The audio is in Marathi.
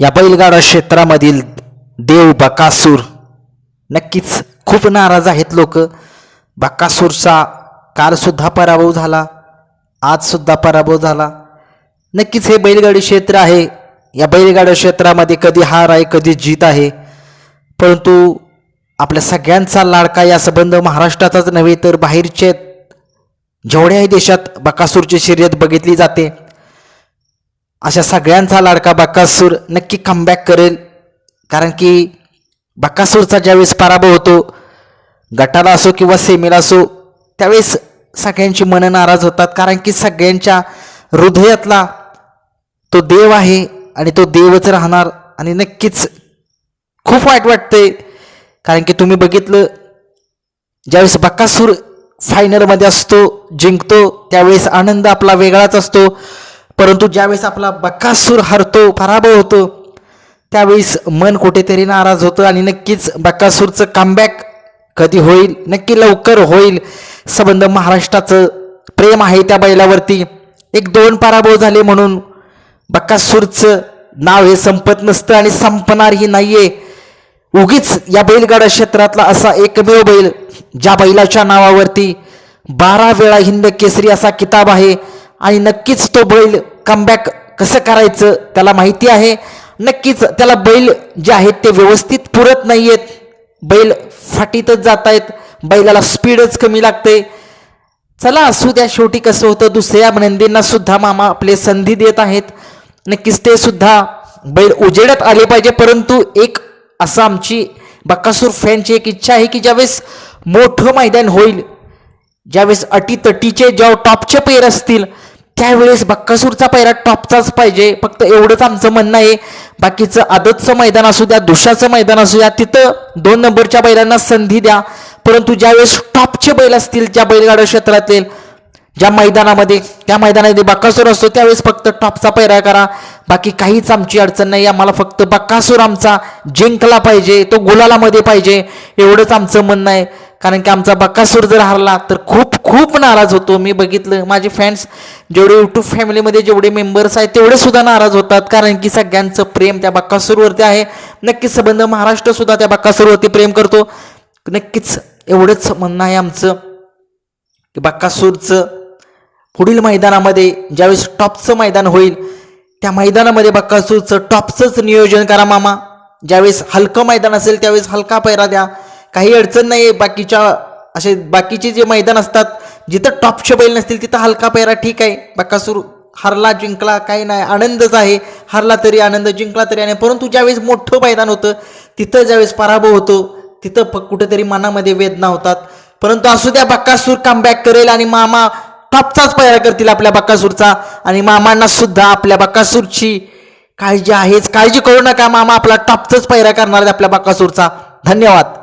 या बैलगाडा क्षेत्रामधील देव बकासूर. नक्कीच खूप नाराज आहेत लोक. बकासूरचा कालसुद्धा पराभव झाला आजसुद्धा पराभव झाला. नक्कीच हे बैलगाडी क्षेत्र आहे. या बैलगाडा क्षेत्रामध्ये कधी हार आहे कधी जीत आहे. परंतु आपल्या सगळ्यांचा लाडका या संबंध महाराष्ट्राचाच नव्हे तर बाहेरचे जेवढ्याही देशात बकासूरची शर्यत बघितली जाते अशा सगळ्यांचा लाडका बक्कासूर नक्की कमबॅक करेल. कारण की बक्कासूरचा ज्यावेळेस पराभव होतो गटाला असो किंवा सेमीला असो त्यावेळेस सगळ्यांची मनं नाराज होतात. कारण की सगळ्यांच्या हृदयातला तो देव आहे आणि तो देवच राहणार आणि नक्कीच खूप वाईट वाटते कारण की तुम्ही बघितलं ज्यावेळेस बक्कासूर फायनलमध्ये असतो जिंकतो त्यावेळेस आनंद आपला वेगळाच असतो. परंतु ज्यावेळेस आपला बक्कासूर हरतो पराभव होतो त्यावेळेस मन कुठेतरी नाराज होतं आणि नक्कीच बक्कासूरचं कमबॅक कधी होईल नक्की लवकर होईल. संबंध महाराष्ट्राचं प्रेम आहे त्या बैलावरती. एक दोन पराभव झाले म्हणून बक्कासूरचं नाव हे संपत नसतं आणि संपणारही नाहीये. उगीच या बैलगाडा क्षेत्रातला असा एकमेव बैल ज्या बैलाच्या नावावरती बारा वेळा हिंद केसरी असा किताब आहे आणि नक्कीच तो बैल कमबॅक कसं करायचं त्याला माहिती आहे. नक्कीच त्याला बैल जे आहेत ते व्यवस्थित पुरत नाही आहेत बैल फाटीतच जात आहेत बैलाला स्पीडच कमी लागते चला असू द्या शेवटी कसं होतं दुसऱ्या नंदींना सुद्धा मामा आपले संधी देत आहेत. नक्कीच ते सुद्धा बैल उजेडत आले पाहिजे परंतु एक असं आमची बक्कासूर फॅनची एक इच्छा आहे की ज्यावेळेस मोठं मैदान होईल ज्यावेळेस अटीतटीचे जेव्हा टॉपचे पेर असतील त्यावेळेस बक्कासूरचा पैरा टॉपचाच पाहिजे. फक्त एवढंच आमचं म्हणणं आहे. बाकीचं आदतचं मैदान असू द्या दुशाचं मैदान असू द्या तिथं दोन नंबरच्या बैलांना संधी द्या. परंतु ज्यावेळेस टॉपचे बैल असतील ज्या बैलगाडा क्षेत्रातील ज्या मैदानामध्ये त्या मैदानामध्ये बक्कासूर असतो त्यावेळेस फक्त टॉपचा पैरा करा. बाकी काहीच आमची अडचण नाही. आम्हाला फक्त बक्कासूर आमचा जिंकला पाहिजे तो गुलालामध्ये पाहिजे. एवढंच आमचं म्हणणं आहे. कारण की आमचा बक्कासूर जर हरला तर खूप खूप नाराज होतो. मी बघितलं माझे फॅन्स जेवढे यूट्यूब फॅमिलीमध्ये जेवढे मेंबर्स आहेत तेवढे सुद्धा नाराज होतात. कारण की सगळ्यांचं प्रेम त्या बक्कासूरवरती आहे. नक्कीच संबंध महाराष्ट्र सुद्धा त्या बक्कासूरवरती प्रेम करतो. नक्कीच एवढंच म्हणणं आहे आमचं की बक्कासूरचं पुढील मैदानामध्ये ज्यावेळेस टॉपचं मैदान होईल त्या मैदानामध्ये बक्कासूरचं टॉपचंच नियोजन करा मामा. ज्यावेळेस हलकं मैदान असेल त्यावेळेस हलका पैरा द्या. काही अडचण नाही आहे बाकीच्या असे बाकीचे जे मैदान असतात जिथं टॉपचे बैल नसतील तिथं हलका पैरा ठीक आहे. बक्कासूर हरला जिंकला काही नाही. आनंदच आहे. हरला तरी आनंद जिंकला तरी आणि परंतु ज्यावेळेस मोठं मैदान होतं तिथं ज्यावेळेस पराभव होतो तिथं प कुठेतरी मनामध्ये वेदना होतात. परंतु असू द्या बक्कासूर कमबॅक करेल आणि मामा टॉपचाच पैरा करतील आपल्या बक्कासूरचा आणि मामांना सुद्धा आपल्या बक्कासूरची काळजी आहेच. काळजी करू नका मामा आपला टॉपचाच पैरा करणार आहे आपल्या बक्कासूरचा धन्यवाद.